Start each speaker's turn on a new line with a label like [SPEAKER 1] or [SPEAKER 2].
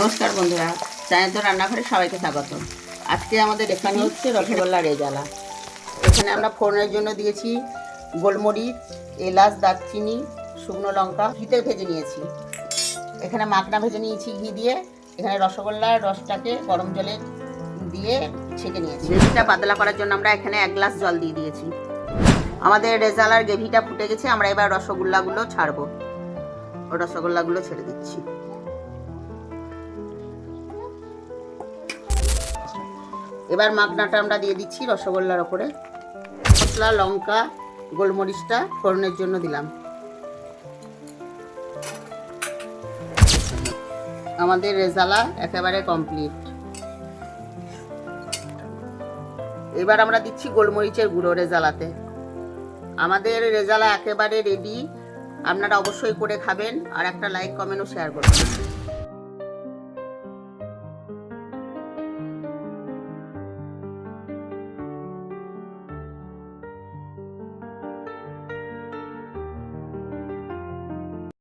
[SPEAKER 1] নমস্কার বন্ধুরা সায়ন্ত রান্নাঘরে সবাইকে স্বাগত। আজকে আমাদের এখানে হচ্ছে রসগোল্লা রেজালা। এখানে আমরা ফোড়নের জন্য দিয়েছি গোলমরিচ, এলাচ, দারচিনি, শুকনো লঙ্কা, ঘিতে ভেজে নিয়েছি। এখানে মাখনা ভেজে নিয়েছি ঘি দিয়ে। এখানে রসগোল্লার রসটাকে গরম জলে দিয়ে ছেঁকে নিয়েছি। গ্রেভিটা পাতলা করার জন্য আমরা এখানে এক গ্লাস জল দিয়ে দিয়েছি। আমাদের রেজালার গ্রেভিটা ফুটে গেছে, আমরা এবার রসগোল্লাগুলো ছাড়বো। রসগোল্লাগুলো ছেড়ে দিচ্ছি। এবার মাখনাটা আমরা দিয়ে দিচ্ছি রসগোল্লার ওপরে। মশলা, লঙ্কা, গোলমরিচটা ফোড়নের জন্য দিলাম। আমাদের রেজালা একেবারে কমপ্লিট। এবার আমরা দিচ্ছি গোলমরিচের গুঁড়ো রেজালাতে। আমাদের রেজালা একেবারে রেডি আপনারা অবশ্যই করে খাবেন আর একটা লাইক কমেন্ট ও শেয়ার করবেন।